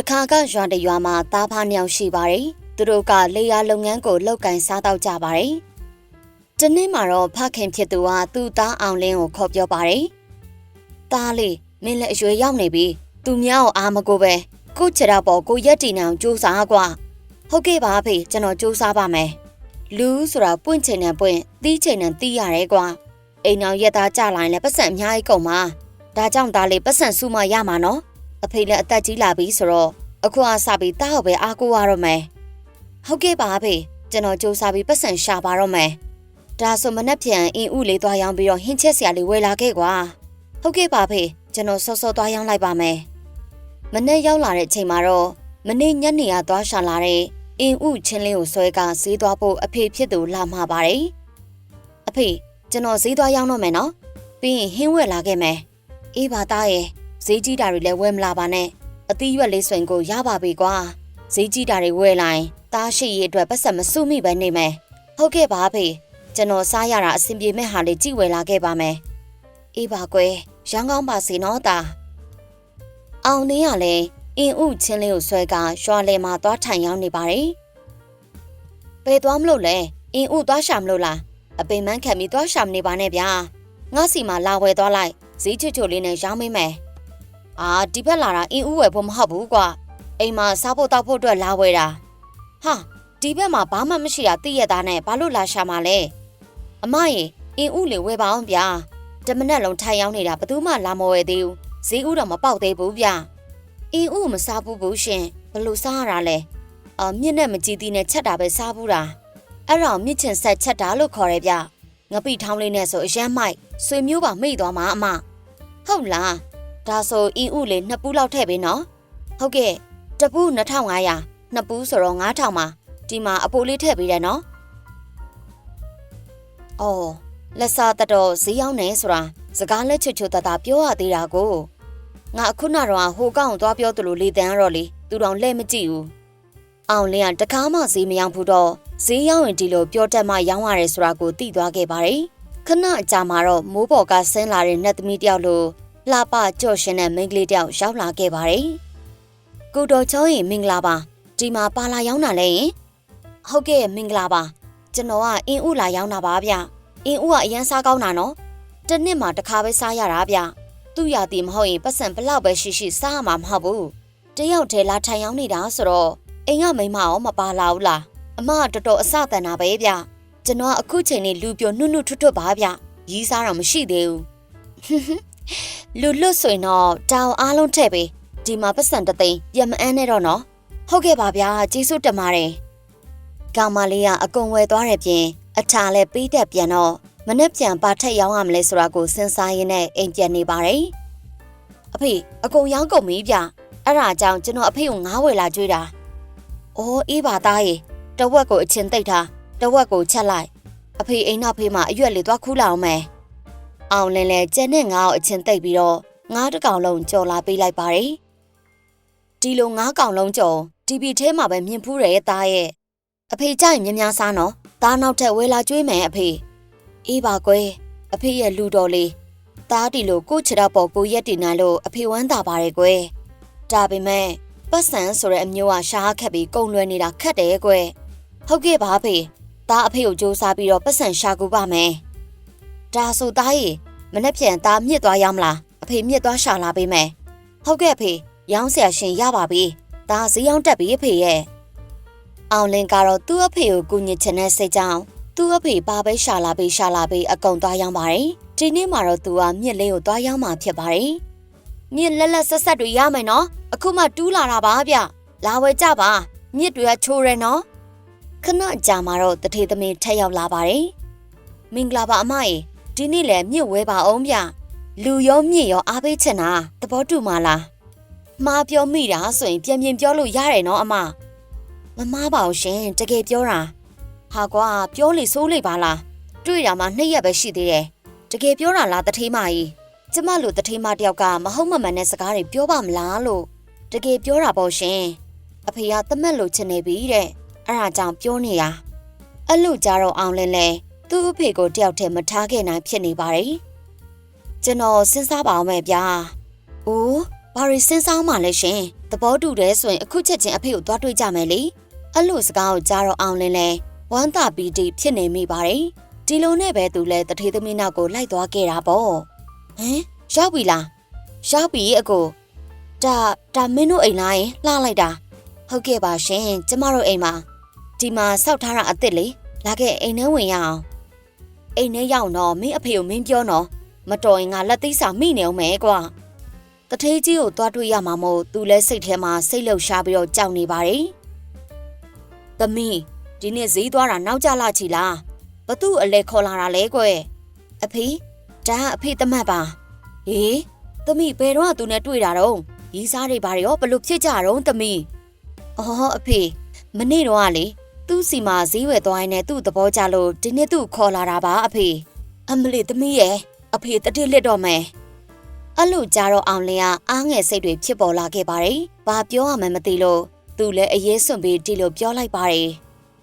တခါကရွာတရွာမှာသားဖားနှစ်ယောက်ရှိပါတယ်သူတို့ကလေယာလုပ်ငန်းကိုလုပ်ကင်စားတော့ကြပါတယ်တနေ့မှာတော့ဖခင်ဖြစ်သူကသူ့သားအောင်လင်းကိုခေါ်ပြောပါတယ်သားလေးမင်းလည်းအရွယ်ရောက်နေပြီသူများကိုအားမကိုပဲကိုချရပေါ်ကိုရက်တီနေအောင်ကြိုးစားကွာဟုတ်ကဲ့ပါဖေကျွန်တော်ကြိုးစားပါမယ်လူဆိုတာပွင့်ချင်တယ်ပွင့်တီးချင်တယ်တီးရတယ်ကွာအိမ်အောင်ရက်သားကြလာရင်လည်းပတ်စံအများကြီးကုန်ပါဒါကြောင့်သားလေးပတ်စံစုမရမှာနော် အဖေလည်းအသက်ကြီးလာပြီဆိုတော့အခုအစပြီးတားဟုတ်ပဲအားကိုးရတော့မယ်ဟုတ်ကဲ့ပါဖေကျွန်တော်စူးစမ်းပြီးပတ်စံရှာပါတော့မယ်ဒါဆိုမနှက်ပြန်အင်းဥလေးသွားရောင်းပြီးတော့ဟင်းချက်ဆရာလေးဝယ်လာခဲ့ကွာဟုတ်ကဲ့ပါဖေကျွန်တော်စောစောသွားရောင်းလိုက်ပါမယ်မနေ့ရောက်လာတဲ့အချိန်မှာတော့မနေ့ညနေကသွားရှာလာတဲ့အင်းဥချင်းလေးကိုဆွဲကဈေးသွားဖို့အဖေဖြစ်သူလာမှာပါတယ်အဖေကျွန်တော်ဈေးသွားရောင်းတော့မယ်နော်ပြီးရင်ဟင်းဝယ်လာခဲ့မယ်အေးပါသားရဲ့ ဈေးကြီးတာတွေလည်းဝယ်မလာပါနဲ့အသီးရွက်လေးဆွင်ကိုရပါပြီကွာဈေးကြီးတာတွေဝယ်လိုက်တားရှိရအတွက်ပတ်ဆက်မစုမိပဲနေမယ်ဟုတ်ကဲ့ပါဖေကျွန်တော်စားရတာအဆင်ပြေမဲ့ဟာလေးကြည့်ဝယ်လာခဲ့ပါမယ်အေးပါကွယ်ရန်ကောင်းပါစေနော်တာအောင်နေရလဲအင်းဥချင်းလေးကိုဆွဲကရွာလေမှာသွားထိုင်ရောက်နေပါတယ်ဘယ်သွားမလို့လဲအင်းဥသွားရှာမလို့လားအပင်မန်းခံပြီးသွားရှာမနေပါနဲ့ဗျာငါစီမှာလာဝယ်သွားလိုက်ဈေးချွတ်ချွတ်လေးနဲ့ရောင်းမိမယ်။ အာဒီဘက်လာတာအင်းဦးဝယ်ဖို့မဟုတ်ဘူးကွာ။အိမ်မှာစားဖို့တောက်ဖို့အတွက်လာဝယ်တာ။ဟာဒီဘက်မှာဘာမှမရှိတာသိရတာနဲ့ဘာလို့လာရှာမှာလဲ။အမရေအင်းဦးလေဝယ်ပါအောင်ဗျာ။တမနက်လုံးထိုင်ရောက်နေတာဘယ်သူမှလာမဝယ်သေးဘူး။ဈေးဦးတော့မပေါက်သေးဘူးဗျ။အင်းဦးမစားဘူးဘူးရှင်။ဘလို့စားရတာလဲ။အာမြင့်နဲ့မကြည်တီနဲ့ချက်တာပဲစားဘူးတာ။အဲ့တော့မြင့်ချင်ဆက်ချက်တာလို့ခေါ်ရဲဗျ။ငပိထောင်းလေးနဲ့ဆိုအရမ်းမိုက်ဆွေမျိုးပါမိသွားမှာအမဟုတ်လား ဒါဆိုအင်းဥလေးနှစ်ပူးလောက်ထည့်ပေးနော်ဟုတ်ကဲ့တပူး2500နှစ်ပူးဆိုတော့9000ပါဒီမှာအပိုလေးထည့်ပေးတယ်နော်အော်လက်စားတတော်ဈေးရောက်နေဆိုတာစကားလက်ချွတ်ချွတ်တတာပြောရသေးတာကိုငါအခုနတော့ဟိုကောင်သွားပြောသလိုလေတန်းတော့လေသူတော်လဲမကြည့်ဘူးအောင်လင်းကတကားမှဈေးမရောက်ဘူးတော့ဈေးရောက်ရင်ဒီလိုပြောတတ်မှရောင်းရတယ်ဆိုတာကိုသိသွားခဲ့ပါတယ်ခဏအကြာမှာတော့မိုးပေါ်ကဆင်းလာတဲ့နတ်သမီးတယောက်လို လှပကြော့ရှင်တဲ့မိန်းကလေးတယောက်ရောက်လာခဲ့ပါတယ်။ကိုတော်ချောရင်မင်္ဂလာပါဒီမှာပါလာရောက်တာလဲရင်ဟုတ်ကဲ့မင်္ဂလာပါကျွန်တော်ကအင်းဥလာရောက်တာပါဗျအင်းဥကအရန်စားကောင်းတာနော်တစ်နှစ်မှာတစ်ခါပဲစားရတာဗျသူ့ရသည်မဟုတ်ရင်ပတ်စံဘလောက်ပဲရှိရှိစားရမှာမဟုတ်ဘူးတယောက်တည်းလာထိုင်ရောက်နေတာဆိုတော့အိမ်ကမိန်းမရောမပါလာဘူးလားအမကတော်တော်အစတန်တာပဲဗျကျွန်တော်အခုချိန်နေလူပြိုနှုတ်နှုတ်ထွတ်ထွတ်ပါဗျရီးစားတော့မရှိသေးဘူး လူလွတ်ဆိုရင်တော့တောင်အားလုံးထည့်ပေးဒီမှာပတ်စံတသိန်းရမအန်းနဲ့တော့နော်ဟုတ်ကဲ့ပါဗျာကျေးဇူးတင်ပါတယ်ကောင်မလေးကအကုံဝယ်သွားတဲ့ပြင်အထာလည်းပေးတက်ပြန်တော့မနေ့ပြန်ပါထက်ရောင်းရမလဲဆိုတာကိုစဉ်းစားရင်းနဲ့အိမ်ပြန်နေပါတယ်အဖေအကုံရောင်းကုန်ပြီဗျအဲ့ဒါကြောင့်ကျွန်တော်အဖေကိုငားဝယ်လာကြွေးတာအိုးအေးပါသားရေတဝက်ကိုအချင်းသိပ်ထားတဝက်ကိုချက်လိုက်အဖေအိမ်နောက်ဖေးမှာအရွက်လေးသွားခူးလာအောင်မယ် အောင်လင်းလဲကျန်တဲ့ငါ့ကိုအချင်းသိပ်ပြီးတော့ငါးတစ်ကောင်လုံးကြော်လာပေးလိုက်ပါတယ်ဒီလိုငါးကောင်လုံးကြော်တီဗီထဲမှာပဲမြင်ဖူးတယ်သားရဲ့အဖေကြိုက်မြများစားနော်သားနောက်ထပ်ဝဲလာကျွေးမယ်အဖေအေးပါကွယ်အဖေရဲ့လူတော်လေးသားတီလိုကိုချရပေါ်ကိုရက်တင်နိုင်လို့အဖေဝမ်းသာပါတယ်ကွယ်ဒါပေမဲ့ပတ်စံဆိုတဲ့အမျိုးကရှားခက်ပြီးကုံလွယ်နေတာခက်တယ်ကွယ်ဟုတ်ကဲ့ပါဖေသားအဖေကိုစူးစမ်းပြီးတော့ပတ်စံရှာကူပါမယ် ဒါဆိုသားရေမနေ့ပြန်သားမြစ်သွားရောက်မလားအဖေမြစ်သွားရှာလာပေးမယ်ဟုတ်ကဲ့ဖေရောင်းဆရာရှင်ရပါပြီသားဈေးရောင်းတက်ပြီအဖေရဲ့အောင်လင်ကတော့သူ့အဖေကိုကူညီချင်တဲ့စိတ်ကြောင့်သူ့အဖေပါပဲရှာလာပေးရှာလာပေးအကုန်သွားရောက်ပါတယ်ဒီနေ့မှာတော့သူကမြစ်လေးကိုသွားရောက်မှဖြစ်ပါတယ်မြစ်လက်လက်ဆက်ဆက်တွေရမယ်နော်အခုမှတူးလာတာပါဗျလာဝဲကြပါမြစ်တွေကချိုးရနော်ခဏကြာမှာတော့တထေသမင်ထက်ရောက်လာပါတယ်မင်္ဂလာပါအမရေ ဒီနေ့လည်းမြစ်ဝဲပါအောင်ဗျလူရောမြင့်ရောအားပေးချင်တာသဘောတူမလားမှားပြောမိတာဆိုရင်ပြန်ပြန်ပြောလို့ရတယ်နော်အမမမားပါဘူးရှင်တကယ်ပြောတာဟာကွာပြောလေစိုးလေပါလားတွေ့တာမှနှစ်ရက်ပဲရှိသေးတယ်တကယ်ပြောတာလားတထေးမကြီးကျမလိုတထေးမတယောက်ကမဟုတ်မမှန်တဲ့စကားတွေပြောပါမလားလို့တကယ်ပြောတာပေါ့ရှင်အဖေကသမက်လို့ချင်နေပြီတဲ့အဲ့ဒါကြောင့်ပြောနေတာအဲ့လိုကြတော့အောင်လင်းလဲ သူ့အဖေကိုတယောက်တည်းမထားခဲ့နိုင်ဖြစ်နေပါတယ်ကျွန်တော်စဉ်းစားပါအောင်မယ်ဗျာ။အိုးဘဘာရီစဉ်းစားမှလဲရှင်သဘောတူတယ်ဆိုရင်အခုချက်ချင်းအဖေကိုသွားတွေ့ကြမယ်လေအဲ့လိုစကားကိုကြားတော့အောင်လင်းလဲဝမ်းသာပီတိဖြစ်နေမိပါတယ်ဒီလိုနဲ့ပဲသူလဲတထေးသမီးနောက်ကိုလိုက်သွားခဲ့တာပေါ့ဟမ်ရောက်ပြီလားရောက်ပြီအကိုဒါဒါမင်းတို့အိမ်လားယင်လှလိုက်တာဟုတ်ကဲ့ပါရှင်ကျမတို့အိမ်မှာဒီမှာစောက်ထားတာအစ်စ်လေလာခဲ့အိမ်ထဲဝင်ရအောင် အိမ်ထဲရောက်တော့မင်းအဖေကိုမင်းပြောနော်မတော်ရင်ငါလက်သိစာမိနေအောင်မယ်ကွာတထေးကြီးကိုတွားတွေ့ရမှာမို့သူလဲစိတ်ထဲမှာစိတ်လှုပ်ရှားပြီးတော့ကြောက်နေပါတယ်။သမီးဒီနေ့ဈေးသွားတာနောက်ကျလာချီလား။ဘသူ့အလဲခေါ်လာတာလဲကွယ်။အဖေဒါကအဖေတမတ်ပါ။ဟေးသမီးဘယ်တော့သူနဲ့တွေ့တာတော့ရီးစားတွေဘာတွေရောဘလို့ဖြစ်ကြတော့သမီး။အော်အဖေမနေ့တော့ကလေ သူ့စီမှာဈေးဝယ်သွားရင်လည်းသူ့သဘောကျလို့ဒီနေ့သူ့ခေါ်လာတာပါအဖေ။အမလီသမီးရဲ့အဖေတတိလစ်တော့မယ်။အဲ့လိုကြတော့အောင်လင်းကအားငယ်စိတ်တွေဖြစ်ပေါ်လာခဲ့ပါတယ်။ဘာပြောရမှန်းမသိလို့သူလည်းအရေးစွန့်ပြီးဒီလိုပြောလိုက်ပါတယ်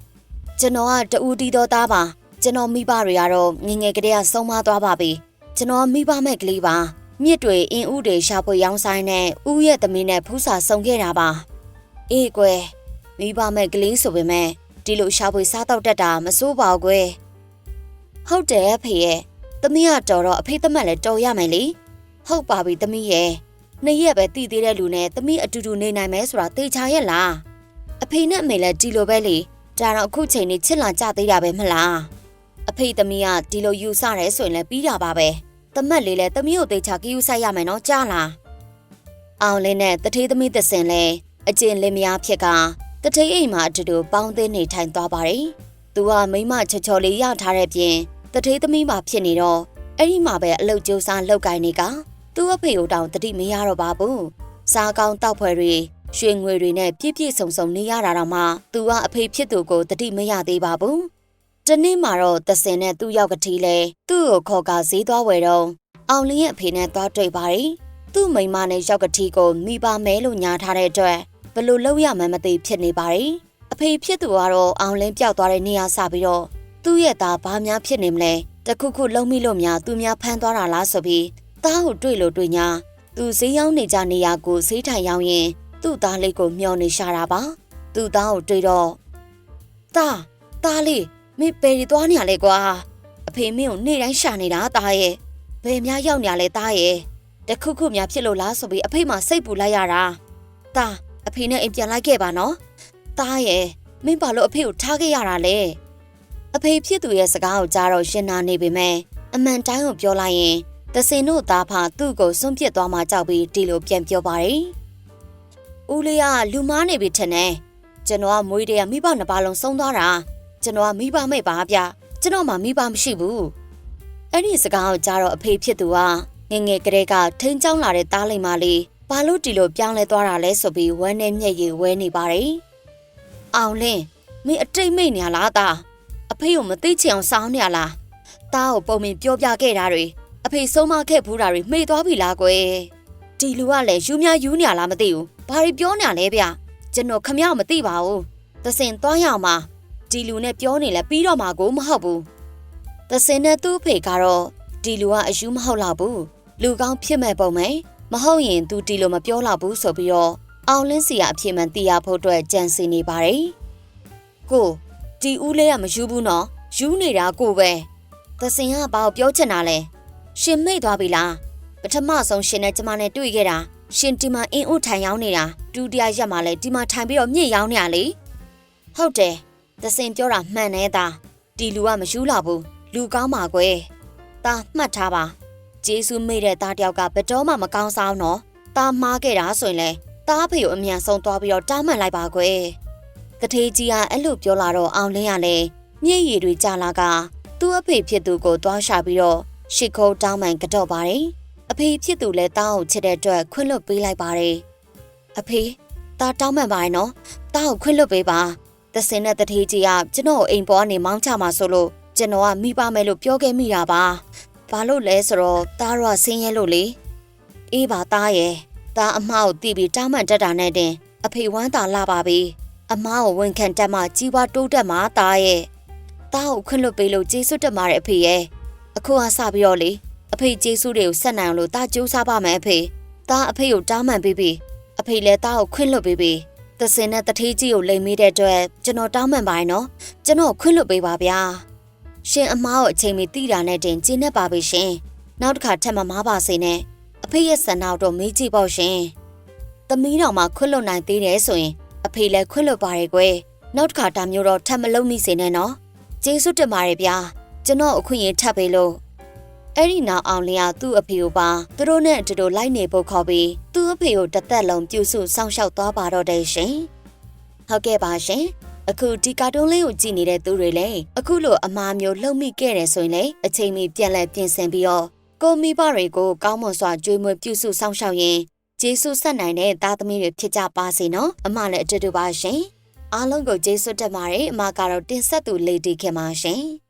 ။ကျွန်တော်ကတူတီတော်သားပါ။ကျွန်တော်မိဘတွေကတော့ငငယ်ကလေးကဆုံးမသွားပါပြီ။ကျွန်တော်မိဘမဲ့ကလေးပါ။မြစ်တွေအင်းဥတွေရှာဖွေရောင်းဆိုင်နဲ့ဥရဲ့သမီးနဲ့ဖူးစာဆုံခဲ့တာပါ။အေးကွယ်မိဘမဲ့ကလေးဆိုပေမဲ့ ဒီလိုရှာဖွေစားတော့တတ်တာမစိုးပါဘူးကွယ်။ဟုတ်တယ်အဖေရဲ့သမီးကတော်တော့အဖေသမက်လည်းတော်ရမယ်လေ။ဟုတ်ပါပြီသမီးရဲ့နှစ်ရက်ပဲတည်သေးတဲ့လူနဲ့သမီးအတူတူနေနိုင်မယ်ဆိုတာသိချရဲ့လားအဖေနဲ့အမေလည်းဒီလိုပဲလေဒါတော့အခုချိန်នេះချစ်လာကြသေးတာပဲမလားအဖေသမီးကဒီလိုယူဆရဲဆိုရင်လည်းပြီးတာပါပဲသမက်လေးလည်းသမီးကိုသိချကယူဆိုင်ရမယ်နော်ကြားလားအောင်လေးနဲ့တထေးသမီးသစင်လဲအကျင်လင်းမယားဖြစ်က တထေးအိမ်မှာအတူတူပေါင်းသင်းနေထိုင်သွားပါတယ်သူကမိမချော်ချော်လေးရထားတဲ့ပြင်တထေးသမီးမှာဖြစ်နေတော့အဲ့ဒီမှာပဲအလုတ်ကျိုးစားလောက်ကင်နေကသူ့အဖေကိုတောင်တတိမရတော့ပါဘူး။စားကောင်းတောက်ဖွဲ့တွေရွှေငွေတွေနဲ့ပြည့်ပြည့်စုံစုံနေရတာတော့မှသူကအဖေဖြစ်သူကိုတတိမရသေးပါဘူး။တနေ့မှာတော့တစင်နဲ့သူ့ရောက်ကတိလဲသူ့ကိုခေါ်ကဈေးသွားဝယ်တော့အောင်လင်းရဲ့အဖေနဲ့သွားတွေ့ပါတယ်။သူ့မိန်းမနဲ့ရောက်ကတိကိုမိပါမဲလို့ညာထားတဲ့အတွက် ဘလို့လောက်ရမှန်းမသိဖြစ်နေပါတယ်။အဖေဖြစ်သူကတော့အောင်လင်းပျောက်သွားတဲ့နေရာစပြီးတော့သူ့ရဲ့သားဘာများဖြစ်နေမလဲ။တခုခုလုံးမိလို့များသူများဖမ်းသွားတာလားဆိုပြီးသားကိုတွေ့လို့တွေ့ညာသူဈေးရောက်နေကြနေရာကိုဈေးထိုင်ရောက်ရင်သူ့သားလေးကိုမျောနေရှာတာပါသူ့သားကိုတွေ့တော့သားသားလေးမင်းဘယ်ရီသွားနေရလဲကွာအဖေမင်းကိုနေ့တိုင်းရှာနေတာသားရဲ့ဘယ်များရောက်နေရလဲသားရဲ့တခုခုများဖြစ်လို့လားဆိုပြီးအဖေမှစိတ်ပူလိုက်ရတာသား အဖေနဲ့အိမ်ပြန်လိုက်ခဲ့ပါနော်သားရဲ့မင်းဘာလို့အဖေကိုထားခဲ့ရတာလဲအဖေဖြစ်သူရဲ့စကားကိုကြားတော့ရှင်းနာနေပေမဲ့အမှန်တိုင်းကိုပြောလိုက်ရင်တစင်တို့သားဖသူ့ကိုစွန့်ပစ်သွားမှကြောက်ပြီးဒီလိုပြန်ပြောပါတယ်။ဦးလေးကလူမားနေပြီထင်တယ်။ကျွန်တော်ကမွေးတရမိဘနှစ်ပါးလုံးဆုံးသွားတာ။ကျွန်တော်ကမိဘမဲ့ပါဗျ။ကျွန်တော်မှမိဘမရှိဘူး။အဲ့ဒီစကားကိုကြားတော့အဖေဖြစ်သူကငငယ်ကလေးကထိန်းချောင်းလာတဲ့သားလိမ္မာလေး ဘာလို့ဒီလိုပြောင်းလဲသွားတာလဲဆိုပြီးဝမ်းနဲ့မျက်ရည်ဝဲနေပါတယ်။အောင်လင်းမင်းအတိတ်မိတ်နေရလားသား။အဖေကိုမသိချင်အောင်စောင်းနေရလား။သားကိုပုံမင်ပြောပြခဲ့တာတွေအဖေဆုံးမခဲ့ဘူးတာတွေမှိတ်သွားပြီလားကွယ်ဒီလူကလည်းယူများယူနေရလားမသိဘူးဘာတွေပြောနေရလဲဗျကျွန်တော်ခမရမသိပါဘူးသစင်သွားရအောင်ပါဒီလူနဲ့ပြောနေလဲပြီးတော့မှာကိုမဟုတ်ဘူးသစင်နဲ့သူ့အဖေကတော့ဒီလူကအယူမဟုတ်တော့ဘူးလူကောင်းဖြစ်မဲ့ပုံမယ် မဟုတ်ရင်သူဒီလိုမပြောတော့ဘူးဆိုပြီးတော့အောင်လင်းစီကအဖြစ်မှန်သိရဖို့အတွက်ကြံစီနေပါတယ်ကိုဒီဦးလေးကမယူဘူးနော်ယူနေတာကိုပဲသစင်ကဘာကိုပြောချင်တာလဲရှင်မိတ်သွားပြီလားပထမဆုံးရှင်နဲ့ကျမနဲ့တွေ့ခဲ့တာရှင်ဒီမှာအင်းဥထိုင်ရောက်နေတာဒုတိယရက်မှာလည်းဒီမှာထိုင်ပြီးတော့မြင့်ရောက်နေရလေဟုတ်တယ်သစင်ပြောတာမှန်နေတာဒီလူကမယူလာဘူးလူကောင်းပါကွယ်ตาမှတ်ထားပါ ကျေးဇူးမိတဲ့သားတယောက်ကဘတော်မှမကောင်းဆောင်တော့ตาမှားခဲ့တာဆိုရင်လဲတားဖေကိုအမြန်ဆုံးသွားပြီးတော့တားမှန်လိုက်ပါကွယ်ကထေးကြီးကအဲ့လိုပြောလာတော့အောင်လင်းကလည်းမျက်ရည်တွေကျလာကသူ့အဖေဖြစ်သူကိုသွားရှာပြီးတော့ရှ िख ုံးတောင်းမှန်ကတော့ပါတယ်အဖေဖြစ်သူလည်းတားကိုချစ်တဲ့အတွက်ခွင့်လွတ်ပေးလိုက်ပါတယ်အဖေတားတောင်းမှန်ပါရဲ့နော်တားကိုခွင့်လွတ်ပေးပါသစင်နဲ့တထေးကြီးကကျွန်တော်အိမ်ပေါ်ကနေမောင်းချမှာဆိုလို့ကျွန်တော်ကမိပါမယ်လို့ပြောခဲ့မိတာပါ ဘာလို့လဲဆိုတော့တားတော့ဆင်းရဲလို့လေ။အေးပါတားရဲ့။တားအမားကိုတီးပြီးတောင်းမှန်တက်တာနဲ့တင်အဖေဝမ်းသာလာပါပြီ။အမားကိုဝန်ခံတက်မှကြီးပွားတိုးတက်မှာတားရဲ့။တားကိုခွင့်လွတ်ပေးလို့ကျေးဇူးတက်ပါတယ်အဖေရဲ့။အခုကစပြီးတော့လေအဖေကျေးဇူးတွေကိုဆက်နိုင်အောင်လို့တာကြိုးစားပါမယ်အဖေသားအဖေကိုတားမှန်ပေးပြီးအဖေလည်းသားကိုခွင့်လွှတ်ပေးပြီးသစင်နဲ့တထေးကြီးကိုလိမ်မိတဲ့အတွက်ကျွန်တော်တောင်းမှန်ပါတယ်နော်ကျွန်တော်ခွင့်လွှတ်ပေးပါဗျာ ရှင်အမားကိုအချိန်မီတိတာနဲ့တင်ကျင်းနေပါပြီရှင်နောက်တစ်ခါထပ်မမားပါစေနဲ့အဖေရဲ့ဆန္ဒတော့မေးကြည့်ပေါ့ရှင်သမီးတော်မှခွင့်လွှတ်နိုင်သေးတယ်ဆိုရင်အဖေလည်းခွင့်လွှတ်ပါတယ်ကွယ်နောက်တစ်ခါဒါမျိုးတော့ထပ်မလုပ်မိစေနဲ့နော်ကျေးဇူးတင်ပါတယ်ဗျာကျွန်တော်အခွင့်အရေးထပ်ပေးလို့အဲ့ဒီနောက်အောင်လျာသူ့အဖေကိုပါသူတို့နဲ့အတူတူလိုက်နေဖို့ခေါ်ပြီးသူ့အဖေကိုတစ်သက်လုံးပြုစုစောင့်ရှောက်သွားပါတော့တယ်ရှင်။ဟုတ်ကဲ့ပါရှင်။ အခုဒီကာတွန်းလေးကိုကြည့်နေတဲ့သူတွေလည်းအခုလိုအမားမျိုးလှုပ်မိခဲ့တယ်ဆိုရင်လည်းအချိန်မီပြန်လဲပြင်ဆင်ပြီးတော့ကိုမိဘတွေကိုကောင်းမွန်စွာကြွေးမွေးပြုစုစောင့်ရှောက်ရင်ကျေးဇူးဆက်နိုင်တဲ့သားသမီးတွေဖြစ်ကြပါစေနော်။အမလည်းအတူတူပါရှင်။အားလုံးကိုကျေးဇူးတက်ပါတယ်။အမကတော့တင်ဆက်သူလေဒီခင်ပါရှင်။